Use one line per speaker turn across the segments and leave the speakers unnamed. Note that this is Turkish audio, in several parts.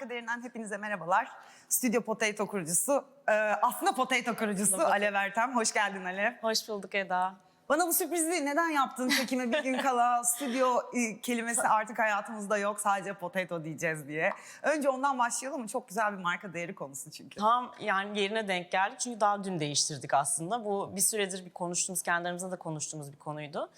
Marka Değerinden hepinize merhabalar. Stüdyo Potato kurucusu, e, aslında Potato kurucusu Alev Ertem. Hoş geldin Alev.
Hoş bulduk Eda.
Bana bu sürprizi neden yaptın çekime bir gün kala? Stüdyo e, kelimesi artık hayatımızda yok sadece potato diyeceğiz diye. Önce ondan başlayalım mı? Çok güzel bir marka değeri konusu çünkü.
Tam yani yerine denk geldi çünkü daha dün değiştirdik aslında. Bu bir süredir bir konuştuğumuz, kendi aramızda da konuştuğumuz bir konuydu.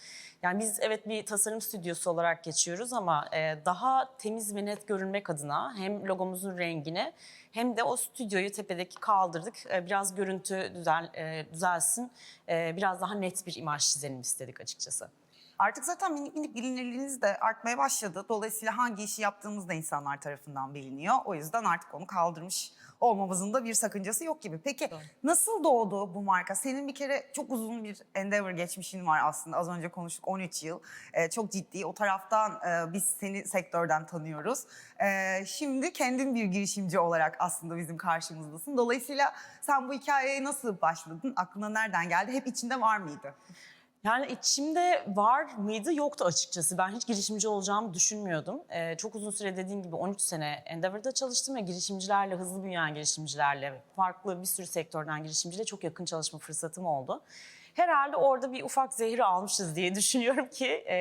Yani biz evet bir tasarım stüdyosu olarak geçiyoruz ama e, daha temiz ve net görünmek adına hem logomuzun rengine hem de o stüdyoyu tepedeki kaldırdık. E, biraz görüntü düzel, e, düzelsin, e, biraz daha net bir imaj çizelim istedik açıkçası.
Artık zaten minik minik bilinirliğiniz de artmaya başladı. Dolayısıyla hangi işi yaptığımız da insanlar tarafından biliniyor. O yüzden artık onu kaldırmış olmamızın da bir sakıncası yok gibi. Peki
Doğru.
nasıl doğdu bu marka? Senin bir kere çok uzun bir Endeavor geçmişin var aslında. Az önce konuştuk 13 yıl. Ee, çok ciddi. O taraftan e, biz seni sektörden tanıyoruz. Ee, şimdi kendin bir girişimci olarak aslında bizim karşımızdasın. Dolayısıyla sen bu hikayeye nasıl başladın? Aklına nereden geldi? Hep içinde var mıydı?
Yani içimde var mıydı yoktu açıkçası. Ben hiç girişimci olacağımı düşünmüyordum. Ee, çok uzun süre dediğim gibi 13 sene Endeavor'da çalıştım ve girişimcilerle, hızlı büyüyen girişimcilerle, farklı bir sürü sektörden girişimciyle çok yakın çalışma fırsatım oldu. Herhalde orada bir ufak zehri almışız diye düşünüyorum ki e,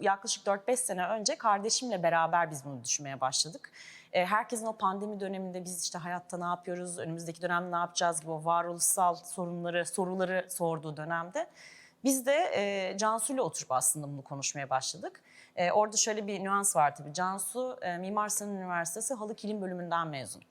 yaklaşık 4-5 sene önce kardeşimle beraber biz bunu düşünmeye başladık. E, herkesin o pandemi döneminde biz işte hayatta ne yapıyoruz, önümüzdeki dönemde ne yapacağız gibi o varoluşsal sorunları, soruları sorduğu dönemde biz de e, Cansu ile oturup aslında bunu konuşmaya başladık. E, orada şöyle bir nüans var tabii. Cansu e, Mimar Sinan Üniversitesi Halı Kilim bölümünden mezun.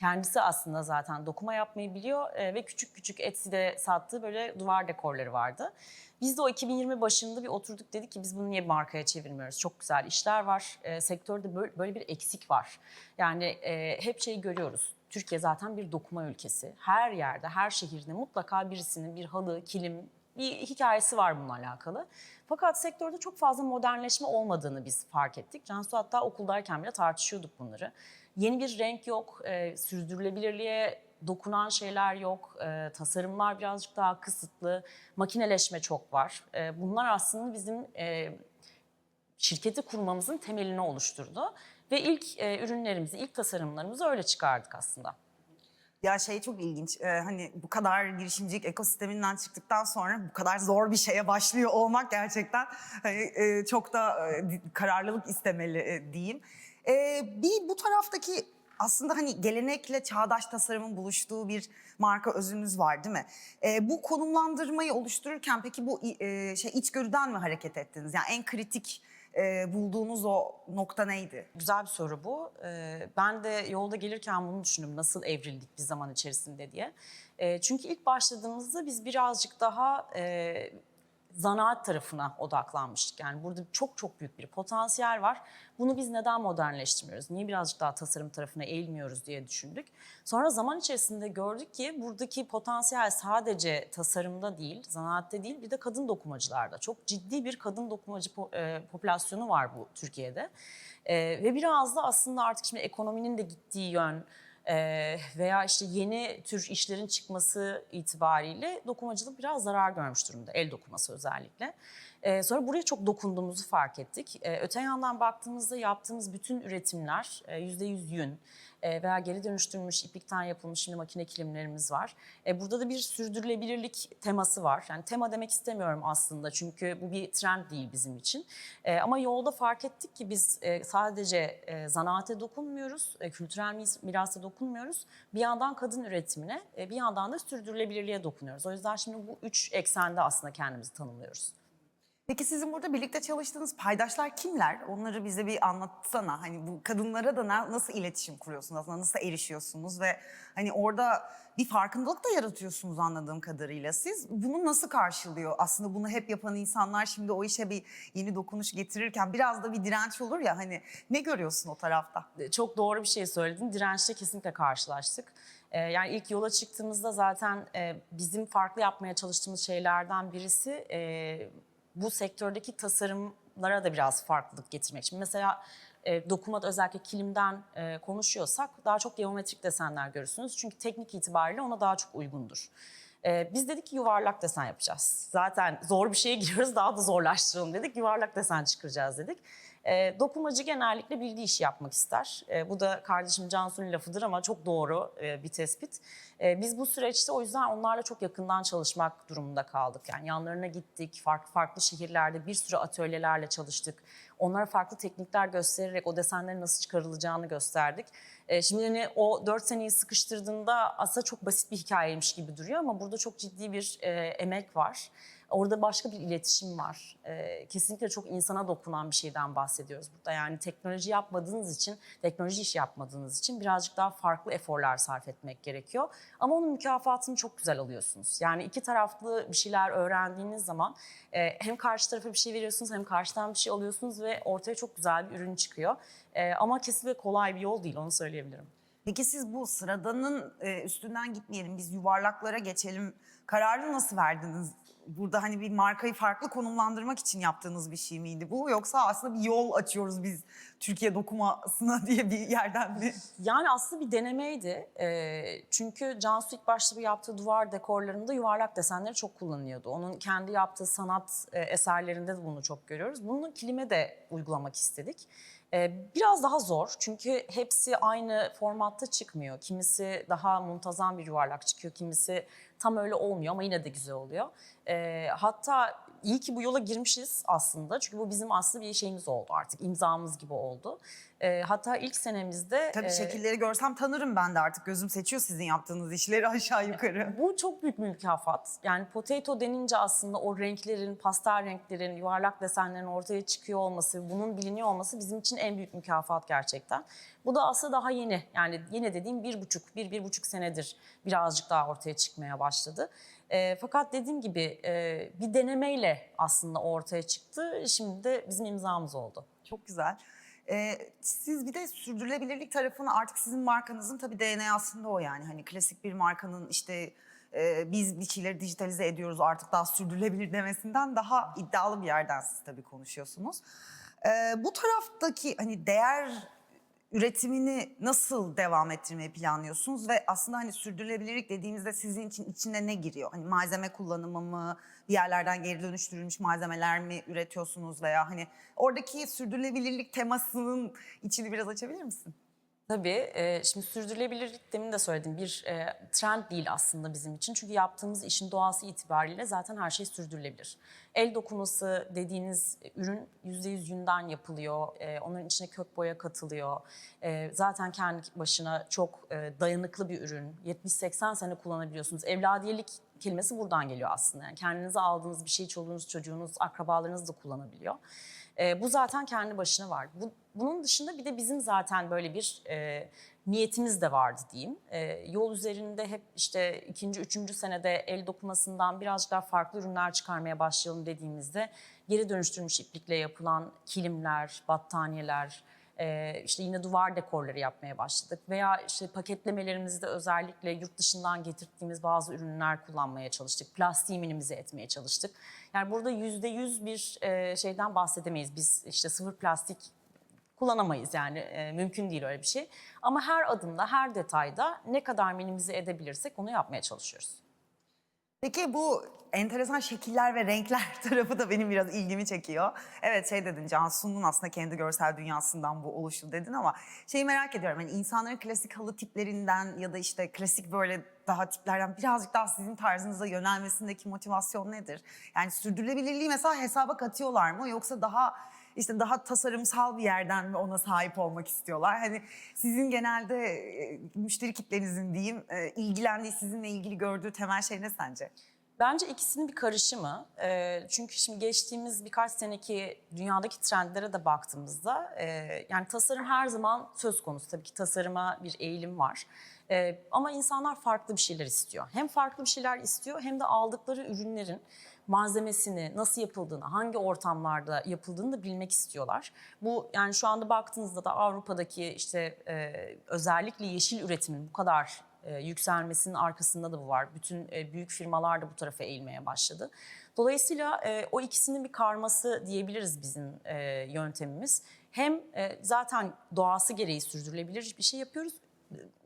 Kendisi aslında zaten dokuma yapmayı biliyor e, ve küçük küçük Etsy'de sattığı böyle duvar dekorları vardı. Biz de o 2020 başında bir oturduk dedik ki biz bunu niye markaya çevirmiyoruz? Çok güzel işler var. E, sektörde böyle, böyle bir eksik var. Yani e, hep şeyi görüyoruz. Türkiye zaten bir dokuma ülkesi. Her yerde, her şehirde mutlaka birisinin bir halı, kilim, bir hikayesi var bununla alakalı. Fakat sektörde çok fazla modernleşme olmadığını biz fark ettik. Cansu hatta okuldayken bile tartışıyorduk bunları. Yeni bir renk yok, e, sürdürülebilirliğe dokunan şeyler yok, e, tasarımlar birazcık daha kısıtlı, makineleşme çok var. E, bunlar aslında bizim e, şirketi kurmamızın temelini oluşturdu. Ve ilk e, ürünlerimizi, ilk tasarımlarımızı öyle çıkardık aslında.
Ya şey çok ilginç. Ee, hani bu kadar girişimcilik ekosisteminden çıktıktan sonra bu kadar zor bir şeye başlıyor olmak gerçekten hani, e, çok da e, kararlılık istemeli e, diyeyim. Ee, bir bu taraftaki aslında hani gelenekle çağdaş tasarımın buluştuğu bir marka özünüz var değil mi? Ee, bu konumlandırmayı oluştururken peki bu e, şey içgörüden mi hareket ettiniz? Yani en kritik e, bulduğunuz o nokta neydi?
Güzel bir soru bu. Ee, ben de yolda gelirken bunu düşündüm. Nasıl evrildik bir zaman içerisinde diye. Ee, çünkü ilk başladığımızda biz birazcık daha e, zanaat tarafına odaklanmıştık. Yani burada çok çok büyük bir potansiyel var. Bunu biz neden modernleştirmiyoruz? Niye birazcık daha tasarım tarafına eğilmiyoruz diye düşündük. Sonra zaman içerisinde gördük ki buradaki potansiyel sadece tasarımda değil, zanaatte değil bir de kadın dokumacılarda. Çok ciddi bir kadın dokumacı e, popülasyonu var bu Türkiye'de. E, ve biraz da aslında artık şimdi ekonominin de gittiği yön, veya işte yeni tür işlerin çıkması itibariyle dokumacılık biraz zarar görmüş durumda. El dokuması özellikle. Sonra buraya çok dokunduğumuzu fark ettik. Öte yandan baktığımızda yaptığımız bütün üretimler e, %100 yün veya geri dönüştürülmüş iplikten yapılmış şimdi makine kilimlerimiz var. E, burada da bir sürdürülebilirlik teması var. Yani tema demek istemiyorum aslında çünkü bu bir trend değil bizim için. E, ama yolda fark ettik ki biz e, sadece e, zanaate dokunmuyoruz, e, kültürel mirasa dokunmuyoruz. Bir yandan kadın üretimine, e, bir yandan da sürdürülebilirliğe dokunuyoruz. O yüzden şimdi bu üç eksende aslında kendimizi tanımlıyoruz.
Peki sizin burada birlikte çalıştığınız paydaşlar kimler? Onları bize bir anlatsana. Hani bu kadınlara da na- nasıl iletişim kuruyorsunuz nasıl erişiyorsunuz ve hani orada bir farkındalık da yaratıyorsunuz anladığım kadarıyla. Siz bunu nasıl karşılıyor? Aslında bunu hep yapan insanlar şimdi o işe bir yeni dokunuş getirirken biraz da bir direnç olur ya hani ne görüyorsun o tarafta?
çok doğru bir şey söyledin. Dirençle kesinlikle karşılaştık. Ee, yani ilk yola çıktığımızda zaten e, bizim farklı yapmaya çalıştığımız şeylerden birisi e, bu sektördeki tasarımlara da biraz farklılık getirmek. Şimdi mesela e, dokumada özellikle kilimden e, konuşuyorsak daha çok geometrik desenler görürsünüz. Çünkü teknik itibariyle ona daha çok uygundur. Ee, biz dedik ki yuvarlak desen yapacağız. Zaten zor bir şeye giriyoruz daha da zorlaştıralım dedik. Yuvarlak desen çıkaracağız dedik. E, dokumacı genellikle bildiği işi yapmak ister. E, bu da kardeşim Cansu'nun lafıdır ama çok doğru e, bir tespit. E, biz bu süreçte o yüzden onlarla çok yakından çalışmak durumunda kaldık. Yani yanlarına gittik, farklı farklı şehirlerde bir sürü atölyelerle çalıştık. Onlara farklı teknikler göstererek o desenlerin nasıl çıkarılacağını gösterdik. E, şimdi hani o dört seneyi sıkıştırdığında aslında çok basit bir hikayeymiş gibi duruyor ama burada çok ciddi bir e, emek var. Orada başka bir iletişim var. E, kesinlikle çok insana dokunan bir şeyden bahsediyoruz burada. Yani teknoloji yapmadığınız için, teknoloji işi yapmadığınız için birazcık daha farklı eforlar sarf etmek gerekiyor. Ama onun mükafatını çok güzel alıyorsunuz. Yani iki taraflı bir şeyler öğrendiğiniz zaman e, hem karşı tarafa bir şey veriyorsunuz hem karşıdan bir şey alıyorsunuz ve ortaya çok güzel bir ürün çıkıyor. E, ama kesinlikle kolay bir yol değil onu söyleyebilirim.
Peki siz bu sıradanın e, üstünden gitmeyelim, biz yuvarlaklara geçelim. Kararı nasıl verdiniz? Burada hani bir markayı farklı konumlandırmak için yaptığınız bir şey miydi bu? Yoksa aslında bir yol açıyoruz biz Türkiye dokumasına diye bir yerden mi?
Yani aslında bir denemeydi. Ee, çünkü Cansu ilk başta bu yaptığı duvar dekorlarında yuvarlak desenleri çok kullanıyordu. Onun kendi yaptığı sanat e, eserlerinde de bunu çok görüyoruz. Bunu kilime de uygulamak istedik. Ee, biraz daha zor çünkü hepsi aynı formatta çıkmıyor. Kimisi daha muntazam bir yuvarlak çıkıyor, kimisi tam öyle olmuyor ama yine de güzel oluyor. Ee, hatta iyi ki bu yola girmişiz aslında çünkü bu bizim aslında bir şeyimiz oldu artık, imzamız gibi oldu. Ee, hatta ilk senemizde...
Tabii
e,
şekilleri görsem tanırım ben de artık. Gözüm seçiyor sizin yaptığınız işleri aşağı yukarı.
Bu çok büyük bir mükafat. Yani potato denince aslında o renklerin, pastel renklerin, yuvarlak desenlerin ortaya çıkıyor olması, bunun biliniyor olması bizim için en büyük mükafat gerçekten. Bu da aslında daha yeni. Yani yine dediğim bir buçuk, bir, bir buçuk senedir birazcık daha ortaya çıkmaya başladı. E, fakat dediğim gibi e, bir denemeyle aslında ortaya çıktı. Şimdi de bizim imzamız oldu.
Çok güzel. Ee, siz bir de sürdürülebilirlik tarafını artık sizin markanızın tabii DNA'sında o yani. Hani klasik bir markanın işte e, biz bir şeyleri dijitalize ediyoruz artık daha sürdürülebilir demesinden daha iddialı bir yerden siz tabii konuşuyorsunuz. Ee, bu taraftaki hani değer üretimini nasıl devam ettirmeyi planlıyorsunuz ve aslında hani sürdürülebilirlik dediğimizde sizin için içine ne giriyor? Hani malzeme kullanımı mı, bir yerlerden geri dönüştürülmüş malzemeler mi üretiyorsunuz veya hani oradaki sürdürülebilirlik temasının içini biraz açabilir misin?
Tabii. e, şimdi sürdürülebilirlik demin de söyledim. Bir e, trend değil aslında bizim için. Çünkü yaptığımız işin doğası itibariyle zaten her şey sürdürülebilir. El dokuması dediğiniz ürün %100 yünden yapılıyor. E, onun içine kök boya katılıyor. E, zaten kendi başına çok e, dayanıklı bir ürün. 70-80 sene kullanabiliyorsunuz. Evladiyelik kelimesi buradan geliyor aslında. Yani kendinize aldığınız bir şeyi çoluğunuz, çocuğunuz, akrabalarınız da kullanabiliyor. E, bu zaten kendi başına var. Bu, bunun dışında bir de bizim zaten böyle bir e, niyetimiz de vardı diyeyim. E, yol üzerinde hep işte ikinci, üçüncü senede el dokumasından birazcık daha farklı ürünler çıkarmaya başlayalım dediğimizde geri dönüştürülmüş iplikle yapılan kilimler, battaniyeler, işte yine duvar dekorları yapmaya başladık veya işte paketlemelerimizde özellikle yurt dışından getirdiğimiz bazı ürünler kullanmaya çalıştık. Plastiği minimize etmeye çalıştık. Yani burada yüzde yüz bir şeyden bahsedemeyiz. Biz işte sıfır plastik kullanamayız yani mümkün değil öyle bir şey. Ama her adımda, her detayda ne kadar minimize edebilirsek onu yapmaya çalışıyoruz.
Peki bu enteresan şekiller ve renkler tarafı da benim biraz ilgimi çekiyor. Evet şey dedin Cansu'nun aslında kendi görsel dünyasından bu oluştu dedin ama şeyi merak ediyorum. Yani insanların klasik halı tiplerinden ya da işte klasik böyle daha tiplerden birazcık daha sizin tarzınıza yönelmesindeki motivasyon nedir? Yani sürdürülebilirliği mesela hesaba katıyorlar mı yoksa daha işte daha tasarımsal bir yerden mi ona sahip olmak istiyorlar? Hani sizin genelde e, müşteri kitlenizin diyeyim e, ilgilendiği, sizinle ilgili gördüğü temel şey ne sence?
Bence ikisinin bir karışımı. Ee, çünkü şimdi geçtiğimiz birkaç seneki dünyadaki trendlere de baktığımızda e, yani tasarım her zaman söz konusu. Tabii ki tasarıma bir eğilim var. Ama insanlar farklı bir şeyler istiyor. Hem farklı bir şeyler istiyor hem de aldıkları ürünlerin malzemesini, nasıl yapıldığını, hangi ortamlarda yapıldığını da bilmek istiyorlar. Bu yani şu anda baktığınızda da Avrupa'daki işte e, özellikle yeşil üretimin bu kadar e, yükselmesinin arkasında da bu var. Bütün e, büyük firmalar da bu tarafa eğilmeye başladı. Dolayısıyla e, o ikisinin bir karması diyebiliriz bizim e, yöntemimiz. Hem e, zaten doğası gereği sürdürülebilir bir şey yapıyoruz.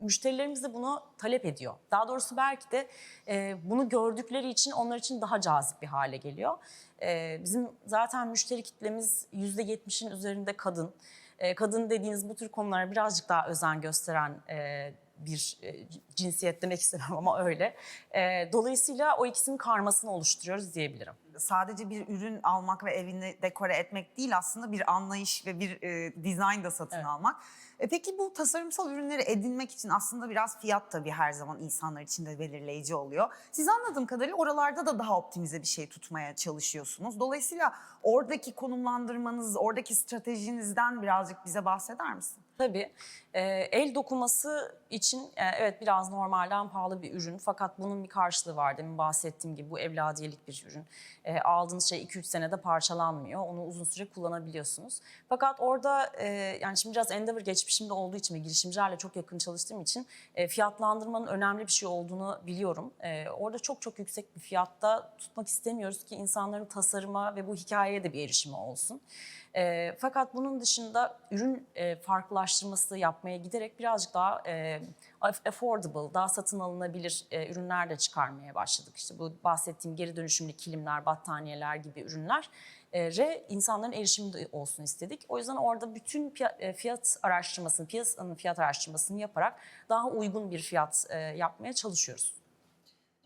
Müşterilerimiz de bunu talep ediyor. Daha doğrusu belki de e, bunu gördükleri için onlar için daha cazip bir hale geliyor. E, bizim zaten müşteri kitlemiz %70'in üzerinde kadın. E, kadın dediğiniz bu tür konulara birazcık daha özen gösteren e, bir e, cinsiyet demek istemem ama öyle. E, dolayısıyla o ikisinin karmasını oluşturuyoruz diyebilirim.
Sadece bir ürün almak ve evini dekore etmek değil aslında bir anlayış ve bir e, dizayn da satın
Evet.
almak. E, peki bu tasarımsal ürünleri edinmek için aslında biraz fiyat tabii her zaman insanlar için de belirleyici oluyor. Siz anladığım kadarıyla oralarda da daha optimize bir şey tutmaya çalışıyorsunuz. Dolayısıyla oradaki konumlandırmanız, oradaki stratejinizden birazcık bize bahseder misin?
Tabii. Ee, el dokuması için e, evet biraz normalden pahalı bir ürün fakat bunun bir karşılığı var. Demin bahsettiğim gibi bu evladiyelik bir ürün. E, aldığınız şey 2-3 senede parçalanmıyor. Onu uzun süre kullanabiliyorsunuz. Fakat orada e, yani şimdi biraz Endeavor geçmişimde olduğu için ve girişimcilerle çok yakın çalıştığım için e, fiyatlandırmanın önemli bir şey olduğunu biliyorum. Orada çok çok yüksek bir fiyatta tutmak istemiyoruz ki insanların tasarıma ve bu hikayeye de bir erişimi olsun. E, fakat bunun dışında ürün e, farklılaştırması yapmaya giderek birazcık daha e, affordable, daha satın alınabilir e, ürünler de çıkarmaya başladık. İşte bu bahsettiğim geri dönüşümlü kilimler, battaniyeler gibi ürünler re insanların erişimi olsun istedik. O yüzden orada bütün fiyat araştırmasını, piyasanın fiyat araştırmasını yaparak daha uygun bir fiyat yapmaya çalışıyoruz.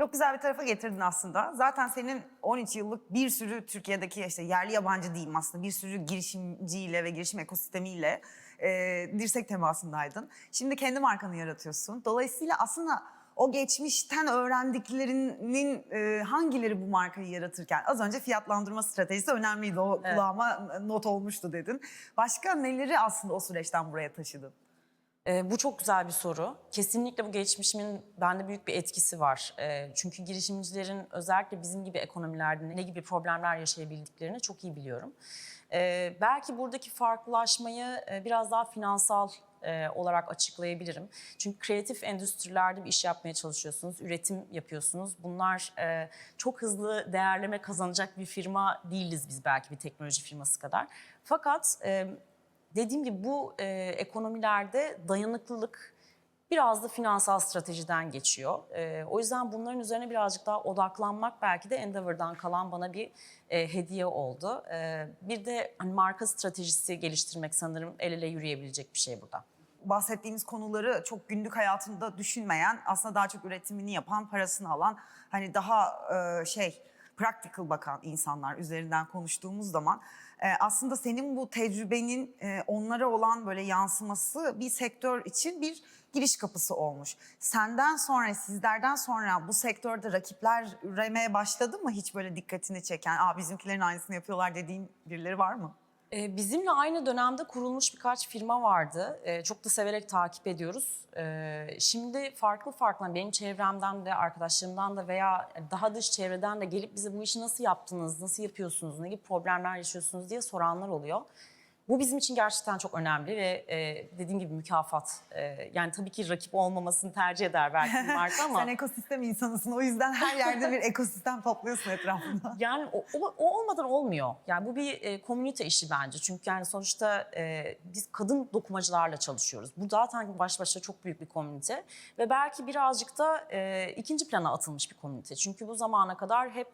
Çok güzel bir tarafa getirdin aslında. Zaten senin 13 yıllık bir sürü Türkiye'deki işte yerli yabancı diyeyim aslında bir sürü girişimciyle ve girişim ekosistemiyle e, dirsek temasındaydın. Şimdi kendi markanı yaratıyorsun. Dolayısıyla aslında o geçmişten öğrendiklerinin e, hangileri bu markayı yaratırken az önce fiyatlandırma stratejisi önemliydi. O
Evet.
kulağıma not olmuştu dedin. Başka neleri aslında o süreçten buraya taşıdın?
Ee, bu çok güzel bir soru. Kesinlikle bu geçmişimin bende büyük bir etkisi var. Ee, çünkü girişimcilerin özellikle bizim gibi ekonomilerde ne gibi problemler yaşayabildiklerini çok iyi biliyorum. Ee, belki buradaki farklılaşmayı e, biraz daha finansal e, olarak açıklayabilirim. Çünkü kreatif endüstrilerde bir iş yapmaya çalışıyorsunuz, üretim yapıyorsunuz. Bunlar e, çok hızlı değerleme kazanacak bir firma değiliz biz belki bir teknoloji firması kadar. Fakat e, dediğim gibi bu e, ekonomilerde dayanıklılık biraz da finansal stratejiden geçiyor. E, o yüzden bunların üzerine birazcık daha odaklanmak belki de Endeavor'dan kalan bana bir e, hediye oldu. E, bir de hani marka stratejisi geliştirmek sanırım el ele yürüyebilecek bir şey burada.
bahsettiğimiz konuları çok günlük hayatında düşünmeyen, aslında daha çok üretimini yapan, parasını alan, hani daha e, şey practical bakan insanlar üzerinden konuştuğumuz zaman aslında senin bu tecrübenin e, onlara olan böyle yansıması bir sektör için bir giriş kapısı olmuş. Senden sonra, sizlerden sonra bu sektörde rakipler üremeye başladı mı? Hiç böyle dikkatini çeken, Aa, bizimkilerin aynısını yapıyorlar dediğin birileri var mı?
Ee, Bizimle aynı dönemde kurulmuş birkaç firma vardı. Ee, Çok da severek takip ediyoruz. Ee, Şimdi farklı farklı hani benim çevremden de arkadaşlarımdan da veya daha dış çevreden de gelip bize bu işi nasıl yaptınız, nasıl yapıyorsunuz, ne gibi problemler yaşıyorsunuz diye soranlar oluyor. Bu bizim için gerçekten çok önemli ve e, dediğim gibi mükafat. E, yani tabii ki rakip olmamasını tercih eder belki bir marka ama...
Sen ekosistem insanısın o yüzden her yerde bir ekosistem topluyorsun etrafında.
Yani o, o, o olmadan olmuyor. Yani bu bir e, komünite işi bence. Çünkü yani sonuçta e, biz kadın dokumacılarla çalışıyoruz. Bu zaten baş başa çok büyük bir komünite. Ve belki birazcık da e, ikinci plana atılmış bir komünite. Çünkü bu zamana kadar hep...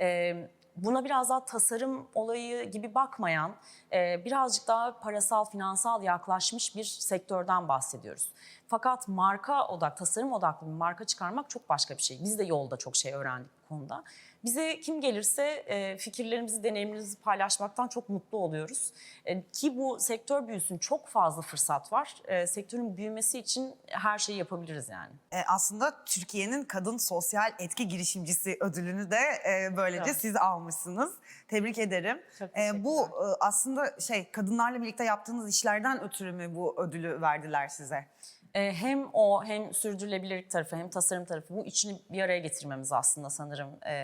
E, Buna biraz daha tasarım olayı gibi bakmayan, e, birazcık daha parasal, finansal yaklaşmış bir sektörden bahsediyoruz. Fakat marka odak, tasarım odaklı bir marka çıkarmak çok başka bir şey. Biz de yolda çok şey öğrendik bu konuda. Bize kim gelirse e, fikirlerimizi, deneyimlerimizi paylaşmaktan çok mutlu oluyoruz. E, ki bu sektör büyüsün çok fazla fırsat var. E, sektörün büyümesi için her şeyi yapabiliriz yani.
Aslında Türkiye'nin kadın sosyal etki girişimcisi ödülünü de böylece
Evet.
siz almışsınız. Tebrik ederim. Bu aslında şey kadınlarla birlikte yaptığınız işlerden ötürü mü bu ödülü verdiler size?
E, hem o hem sürdürülebilirlik tarafı hem tasarım tarafı bu içini bir araya getirmemiz aslında sanırım e,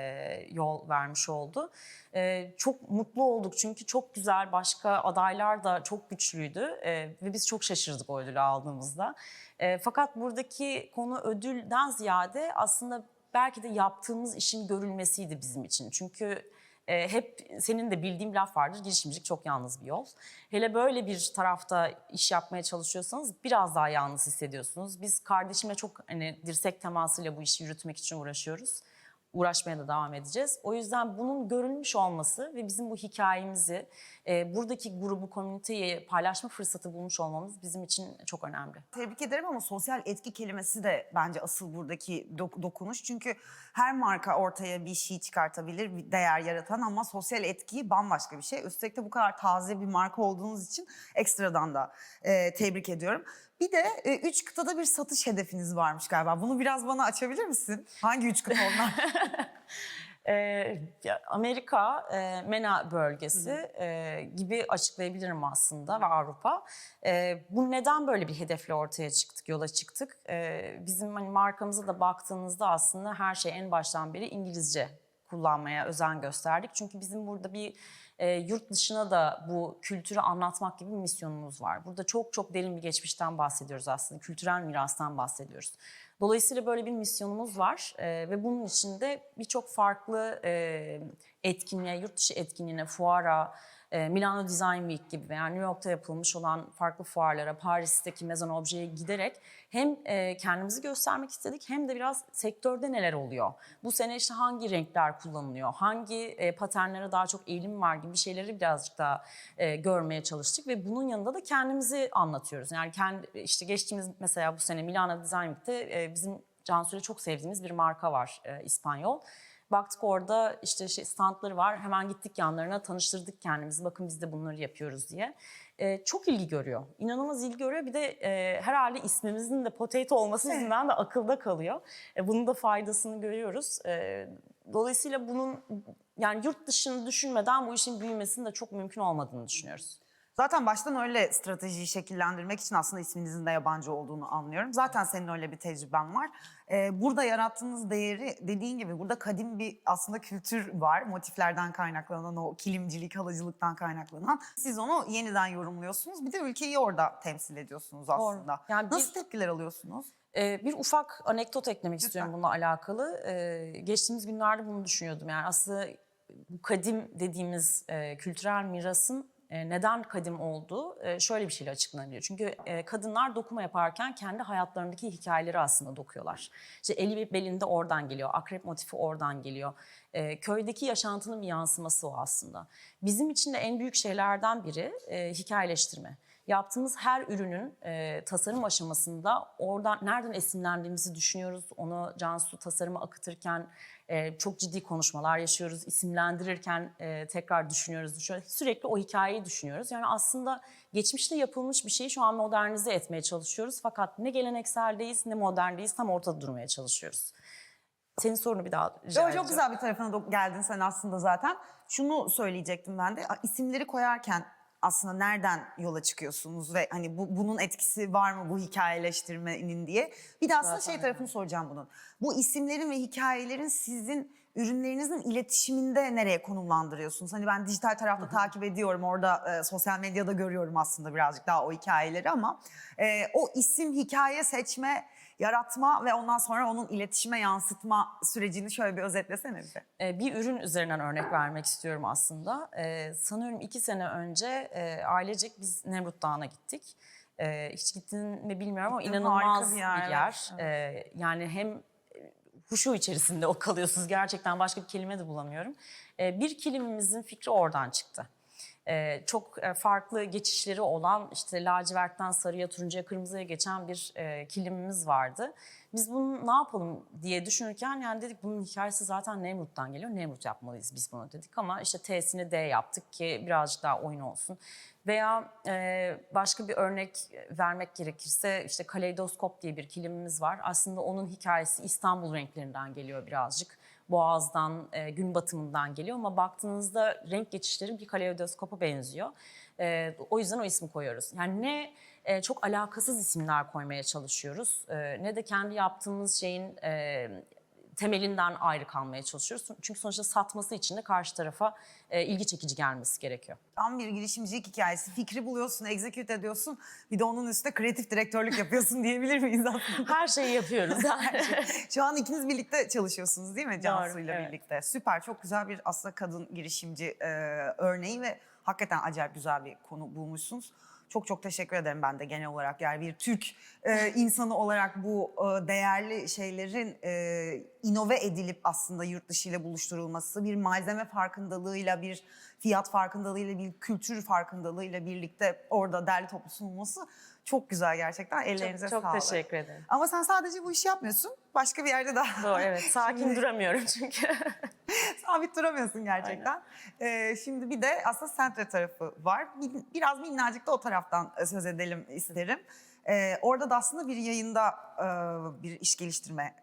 yol vermiş oldu. E, çok mutlu olduk çünkü çok güzel başka adaylar da çok güçlüydü e, ve biz çok şaşırdık o ödülü aldığımızda. E, fakat buradaki konu ödülden ziyade aslında belki de yaptığımız işin görülmesiydi bizim için. Çünkü e, hep senin de bildiğin bir laf vardır. Girişimcilik çok yalnız bir yol. Hele böyle bir tarafta iş yapmaya çalışıyorsanız biraz daha yalnız hissediyorsunuz. Biz kardeşimle çok hani dirsek temasıyla bu işi yürütmek için uğraşıyoruz. Uğraşmaya da devam edeceğiz. O yüzden bunun görülmüş olması ve bizim bu hikayemizi, e, buradaki grubu, komüniteyi paylaşma fırsatı bulmuş olmamız bizim için çok önemli.
Tebrik ederim ama sosyal etki kelimesi de bence asıl buradaki dok- dokunuş. Çünkü her marka ortaya bir şey çıkartabilir, bir değer yaratan ama sosyal etki bambaşka bir şey. Üstelik de bu kadar taze bir marka olduğunuz için ekstradan da e, tebrik ediyorum. Bir de e, üç kıtada bir satış hedefiniz varmış galiba. Bunu biraz bana açabilir misin? Hangi üç kıta onlar?
Ee, Amerika, e, MENA bölgesi e, gibi açıklayabilirim aslında ve Avrupa. E, bu neden böyle bir hedefle ortaya çıktık, yola çıktık? E, bizim hani markamıza da baktığınızda aslında her şey en baştan beri İngilizce kullanmaya özen gösterdik. Çünkü bizim burada bir e, yurt dışına da bu kültürü anlatmak gibi bir misyonumuz var. Burada çok çok derin bir geçmişten bahsediyoruz aslında, kültürel mirastan bahsediyoruz. Dolayısıyla böyle bir misyonumuz var e, ve bunun içinde birçok farklı e, etkinliğe, yurt dışı etkinliğine, fuara, e, Milano Design Week gibi veya New York'ta yapılmış olan farklı fuarlara, Paris'teki Maison Objet'e giderek hem e, kendimizi göstermek istedik hem de biraz sektörde neler oluyor. Bu sene işte hangi renkler kullanılıyor, hangi e, paternlere daha çok eğilim var gibi şeyleri birazcık daha görmeye çalıştık ve bunun yanında da kendimizi anlatıyoruz. Yani kendi işte geçtiğimiz mesela bu sene Milano Design Week'te bizim Cansu'yla çok sevdiğimiz bir marka var e, İspanyol. Baktık orada işte şey, standları var. Hemen gittik yanlarına tanıştırdık kendimizi. Bakın biz de bunları yapıyoruz diye. Ee, çok ilgi görüyor. İnanılmaz ilgi görüyor. Bir de e, herhalde ismimizin de potato olması yüzünden de akılda kalıyor. E, bunun da faydasını görüyoruz. E, dolayısıyla bunun yani yurt dışını düşünmeden bu işin büyümesinin de çok mümkün olmadığını düşünüyoruz.
Zaten baştan öyle stratejiyi şekillendirmek için aslında isminizin de yabancı olduğunu anlıyorum. Zaten senin öyle bir tecrüben var. Ee, burada yarattığınız değeri dediğin gibi burada kadim bir aslında kültür var. Motiflerden kaynaklanan o kilimcilik, halıcılıktan kaynaklanan. Siz onu yeniden yorumluyorsunuz. Bir de ülkeyi orada temsil ediyorsunuz aslında.
Yani bir-
Nasıl tepkiler alıyorsunuz?
Ee, bir ufak anekdot eklemek
Lütfen.
istiyorum bununla alakalı. Ee, geçtiğimiz günlerde bunu düşünüyordum. Yani aslında bu kadim dediğimiz e, kültürel mirasın neden kadim olduğu e, şöyle bir şeyle açıklanıyor. Çünkü e, kadınlar dokuma yaparken kendi hayatlarındaki hikayeleri aslında dokuyorlar. İşte eli ve belinde oradan geliyor, akrep motifi oradan geliyor. E, köydeki yaşantının bir yansıması o aslında. Bizim için de en büyük şeylerden biri e, hikayeleştirme. Yaptığımız her ürünün e, tasarım aşamasında oradan nereden esinlendiğimizi düşünüyoruz. Onu Cansu tasarıma akıtırken e, çok ciddi konuşmalar yaşıyoruz. İsimlendirirken e, tekrar düşünüyoruz, düşünüyoruz. Sürekli o hikayeyi düşünüyoruz. Yani aslında geçmişte yapılmış bir şeyi şu an modernize etmeye çalışıyoruz. Fakat ne gelenekseldeyiz ne moderndeyiz tam ortada durmaya çalışıyoruz. Senin sorunu bir daha rica
Yo, çok güzel bir tarafına geldin sen aslında zaten. Şunu söyleyecektim ben de. İsimleri koyarken aslında nereden yola çıkıyorsunuz ve hani bu, bunun etkisi var mı bu hikayeleştirmenin diye. Bir de aslında
Zaten
şey tarafını soracağım bunun. Bu isimlerin ve hikayelerin sizin ürünlerinizin iletişiminde nereye konumlandırıyorsunuz? Hani ben dijital tarafta takip ediyorum orada e, sosyal medyada görüyorum aslında birazcık daha o hikayeleri ama e, o isim hikaye seçme yaratma ve ondan sonra onun iletişime yansıtma sürecini şöyle bir özetlesene bize.
Ee, bir ürün üzerinden örnek vermek istiyorum aslında. Ee, sanıyorum iki sene önce e, ailecek biz Nemrut Dağı'na gittik. Ee, hiç gittin mi bilmiyorum ama
Gittim,
inanılmaz
bir
bir
yer,
yer.
evet.
Ee, yani hem e, huşu içerisinde o kalıyorsunuz. Gerçekten başka bir kelime de bulamıyorum. Ee, bir kilimimizin fikri oradan çıktı. Çok farklı geçişleri olan işte lacivertten sarıya, turuncuya, kırmızıya geçen bir kilimimiz vardı. Biz bunu ne yapalım diye düşünürken yani dedik bunun hikayesi zaten Nemrut'tan geliyor. Nemrut yapmalıyız biz bunu dedik ama işte T'sini D yaptık ki birazcık daha oyun olsun. Veya başka bir örnek vermek gerekirse işte kaleidoskop diye bir kilimimiz var. Aslında onun hikayesi İstanbul renklerinden geliyor birazcık. Boğaz'dan, e, gün batımından geliyor ama baktığınızda renk geçişleri bir kaleidoskopa benziyor. E, o yüzden o ismi koyuyoruz. Yani ne e, çok alakasız isimler koymaya çalışıyoruz e, ne de kendi yaptığımız şeyin e, temelinden ayrı kalmaya çalışıyoruz. Çünkü sonuçta satması için de karşı tarafa e, ilgi çekici gelmesi gerekiyor.
Tam bir girişimcilik hikayesi. Fikri buluyorsun, execute ediyorsun. Bir de onun üstüne kreatif direktörlük yapıyorsun diyebilir miyiz aslında?
Her şeyi yapıyoruz.
Şu an ikiniz birlikte çalışıyorsunuz değil mi Cansu'yla
evet.
birlikte? Süper, çok güzel bir aslında kadın girişimci e, örneği ve hakikaten acayip güzel bir konu bulmuşsunuz. Çok çok teşekkür ederim ben de genel olarak. Yani bir Türk e, insanı olarak bu e, değerli şeylerin e, inove edilip aslında yurt dışı ile buluşturulması, bir malzeme farkındalığıyla, bir fiyat farkındalığıyla, bir kültür farkındalığıyla birlikte orada derli toplu sunulması çok güzel gerçekten. Ellerinize
çok, çok
sağlık.
teşekkür ederim.
Ama sen sadece bu işi yapmıyorsun. Başka bir yerde daha
Doğru evet sakin
Şimdi-
duramıyorum çünkü.
sabit duramıyorsun gerçekten. Ee, şimdi bir de aslında Sentre tarafı var. Bir- Biraz minnacık da o taraftan söz edelim isterim. Ee, orada da aslında bir yayında e, bir iş geliştirme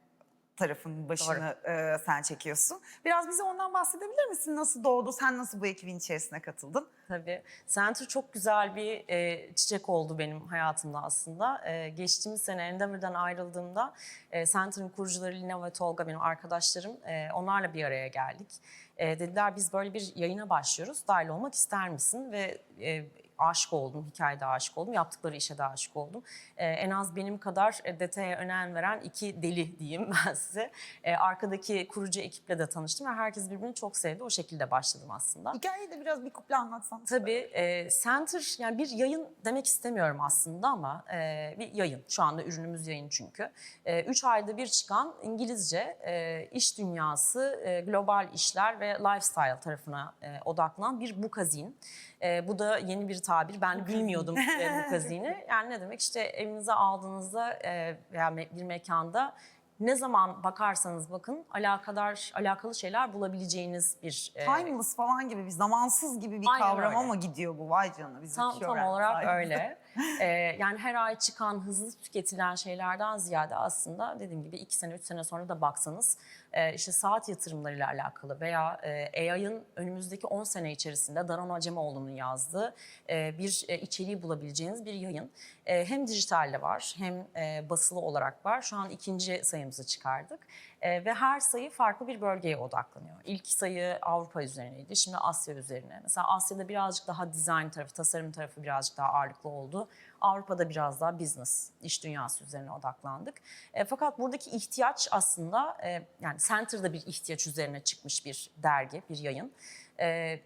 tarafının başını e, sen çekiyorsun. Biraz bize ondan bahsedebilir misin? Nasıl doğdu? Sen nasıl bu ekibin içerisine katıldın?
Tabii. Center çok güzel bir e, çiçek oldu benim hayatımda aslında. E, geçtiğimiz sene Endeavor'dan ayrıldığımda e, Center'ın kurucuları Lina ve Tolga benim arkadaşlarım. E, onlarla bir araya geldik. E, dediler biz böyle bir yayına başlıyoruz. Dahil olmak ister misin? Ve e, aşık oldum, hikayede aşık oldum, yaptıkları işe de aşık oldum. E, en az benim kadar e, detaya önem veren iki deli diyeyim ben size. E, arkadaki kurucu ekiple de tanıştım ve herkes birbirini çok sevdi. O şekilde başladım aslında.
Hikayeyi de biraz bir kuple anlatsan.
Tabii e, center yani bir yayın demek istemiyorum aslında ama e, bir yayın. Şu anda ürünümüz yayın çünkü. E, üç ayda bir çıkan İngilizce e, iş dünyası, e, global işler ve lifestyle tarafına e, odaklanan bir bukazin. E, bu da yeni bir tabir. Ben bilmiyordum e, bukazini. Yani ne demek işte evinize aldığınızda e, veya me- bir mekanda ne zaman bakarsanız bakın alakadar alakalı şeyler bulabileceğiniz bir e,
Timeless falan gibi bir zamansız gibi bir
Aynen
kavrama
öyle.
mı gidiyor bu? Vay canına. Biz
Tam,
bir şey
tam
öğrendik
olarak öyle. Ee, yani her ay çıkan, hızlı tüketilen şeylerden ziyade aslında dediğim gibi iki sene, üç sene sonra da baksanız e, işte saat yatırımlarıyla alakalı veya e, AI'ın önümüzdeki 10 sene içerisinde Daron Acemoğlu'nun yazdığı e, bir e, içeriği bulabileceğiniz bir yayın. E, hem dijitalde var hem e, basılı olarak var. Şu an ikinci sayımızı çıkardık. E, ve her sayı farklı bir bölgeye odaklanıyor. İlk sayı Avrupa üzerineydi, şimdi Asya üzerine. Mesela Asya'da birazcık daha design tarafı, tasarım tarafı birazcık daha ağırlıklı oldu. Avrupa'da biraz daha business, iş dünyası üzerine odaklandık. E, fakat buradaki ihtiyaç aslında, e, yani Center'da bir ihtiyaç üzerine çıkmış bir dergi, bir yayın. E,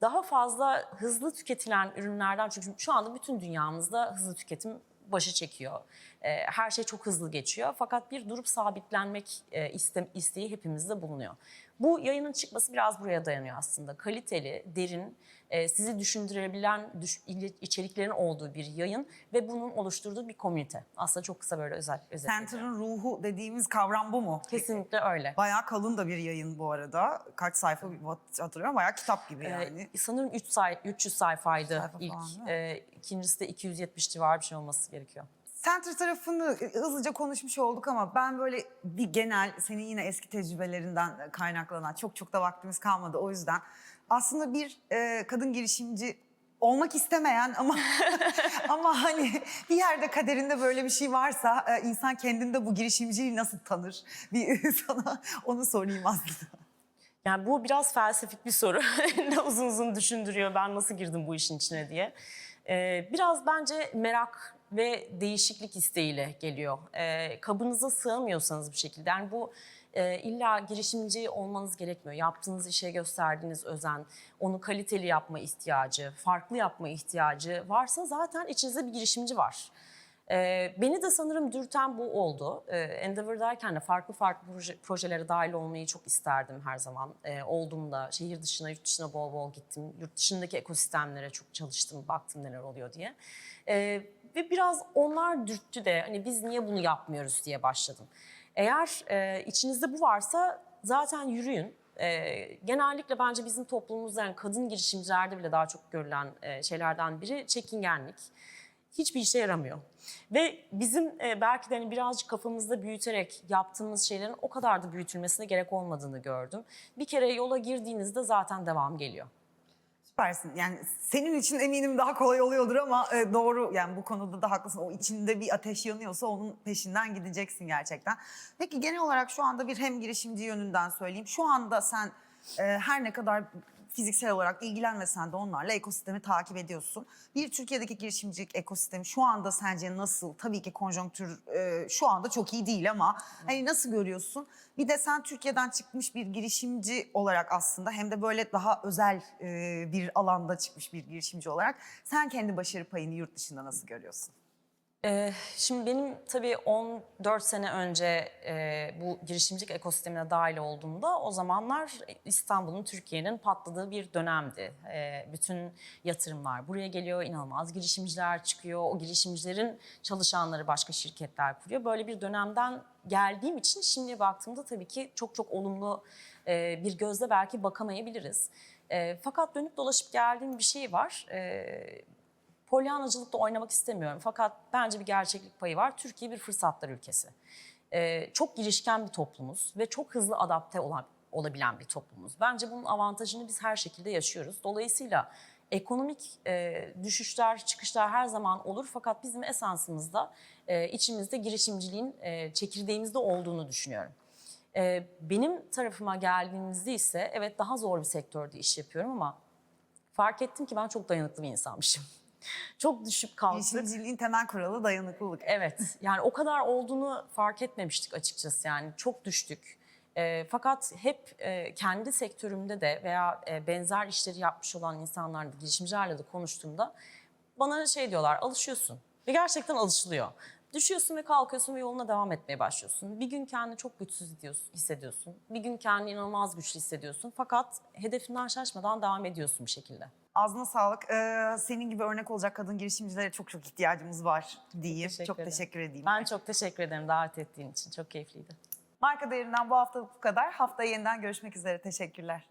daha fazla hızlı tüketilen ürünlerden çünkü şu anda bütün dünyamızda hızlı tüketim başı çekiyor. Ee, Her şey çok hızlı geçiyor fakat bir durup sabitlenmek e, iste- isteği hepimizde bulunuyor. Bu yayının çıkması biraz buraya dayanıyor aslında. Kaliteli, derin, e, sizi düşündürebilen içeriklerin olduğu bir yayın ve bunun oluşturduğu bir komünite. Aslında çok kısa böyle özel özetleyelim.
Center'ın ruhu dediğimiz kavram bu mu?
Kesinlikle öyle.
Bayağı kalın da bir yayın bu arada. Kaç sayfa hatırlıyorum. Bayağı kitap gibi
Ee,
yani.
sanırım 3 say 300 sayfaydı
Sayfa
ilk.
falan?
E, ikincisi de 270 civarı bir şey olması gerekiyor.
Center tarafını hızlıca konuşmuş olduk ama ben böyle bir genel senin yine eski tecrübelerinden kaynaklanan çok çok da vaktimiz kalmadı o yüzden. Aslında bir e, kadın girişimci olmak istemeyen ama ama hani bir yerde kaderinde böyle bir şey varsa e, insan kendinde bu girişimciliği nasıl tanır? Bir sana onu sorayım aslında.
Yani bu biraz felsefik bir soru. ne uzun uzun düşündürüyor ben nasıl girdim bu işin içine diye. Ee, biraz bence merak ve değişiklik isteğiyle geliyor. Ee, kabınıza sığamıyorsanız bir şekilde. Yani bu e, illa girişimci olmanız gerekmiyor. Yaptığınız işe gösterdiğiniz özen, onu kaliteli yapma ihtiyacı, farklı yapma ihtiyacı varsa zaten içinizde bir girişimci var. Ee, beni de sanırım dürten bu oldu. Ee, Endeavor derken de farklı farklı proje, projelere dahil olmayı çok isterdim her zaman. Ee, oldum da şehir dışına, yurt dışına bol bol gittim. Yurt dışındaki ekosistemlere çok çalıştım, baktım neler oluyor diye. Ee, ve biraz onlar dürttü de hani biz niye bunu yapmıyoruz diye başladım. Eğer e, içinizde bu varsa zaten yürüyün. E, genellikle bence bizim toplumumuzda yani kadın girişimcilerde bile daha çok görülen e, şeylerden biri çekingenlik hiçbir işe yaramıyor. Ve bizim e, belki de hani birazcık kafamızda büyüterek yaptığımız şeylerin o kadar da büyütülmesine gerek olmadığını gördüm. Bir kere yola girdiğinizde zaten devam geliyor.
Süpersin. Yani senin için eminim daha kolay oluyordur ama e, doğru yani bu konuda da haklısın. O içinde bir ateş yanıyorsa onun peşinden gideceksin gerçekten. Peki genel olarak şu anda bir hem girişimci yönünden söyleyeyim. Şu anda sen e, her ne kadar fiziksel olarak ilgilenmesen de onlarla ekosistemi takip ediyorsun. Bir Türkiye'deki girişimcilik ekosistemi şu anda sence nasıl? Tabii ki konjonktür e, şu anda çok iyi değil ama hani nasıl görüyorsun? Bir de sen Türkiye'den çıkmış bir girişimci olarak aslında hem de böyle daha özel e, bir alanda çıkmış bir girişimci olarak sen kendi başarı payını yurt dışında nasıl görüyorsun?
Ee, şimdi benim tabii 14 sene önce e, bu girişimcilik ekosistemine dahil olduğumda o zamanlar İstanbul'un, Türkiye'nin patladığı bir dönemdi. Ee, bütün yatırımlar buraya geliyor, inanılmaz girişimciler çıkıyor. O girişimcilerin çalışanları başka şirketler kuruyor. Böyle bir dönemden geldiğim için şimdi baktığımda tabii ki çok çok olumlu e, bir gözle belki bakamayabiliriz. E, fakat dönüp dolaşıp geldiğim bir şey var. Polyanacılıkta oynamak istemiyorum. Fakat bence bir gerçeklik payı var. Türkiye bir fırsatlar ülkesi. Ee, çok girişken bir toplumuz ve çok hızlı adapte olan, olabilen bir toplumuz. Bence bunun avantajını biz her şekilde yaşıyoruz. Dolayısıyla ekonomik e, düşüşler, çıkışlar her zaman olur. Fakat bizim esansımızda, e, içimizde girişimciliğin e, çekirdeğimizde olduğunu düşünüyorum. E, benim tarafıma geldiğimizde ise evet daha zor bir sektörde iş yapıyorum ama fark ettim ki ben çok dayanıklı bir insanmışım. Çok düşüp kalktık.
Girişimciliğin temel kuralı dayanıklılık.
Evet yani o kadar olduğunu fark etmemiştik açıkçası yani çok düştük. E, fakat hep e, kendi sektörümde de veya e, benzer işleri yapmış olan insanlarla, girişimcilerle de konuştuğumda bana şey diyorlar alışıyorsun ve gerçekten alışılıyor. Düşüyorsun ve kalkıyorsun ve yoluna devam etmeye başlıyorsun. Bir gün kendini çok güçsüz hissediyorsun-. Bir gün kendini inanılmaz güçlü hissediyorsun. Fakat hedefinden şaşmadan devam ediyorsun bir şekilde.
Ağzına sağlık. Ee, senin gibi örnek olacak kadın girişimcilere çok çok ihtiyacımız var diyeyim.
Teşekkür
çok
ederim.
teşekkür edeyim.
Ben çok teşekkür ederim davet ettiğin için. Çok keyifliydi.
Marka değerinden bu hafta bu kadar. Haftaya yeniden görüşmek üzere. Teşekkürler.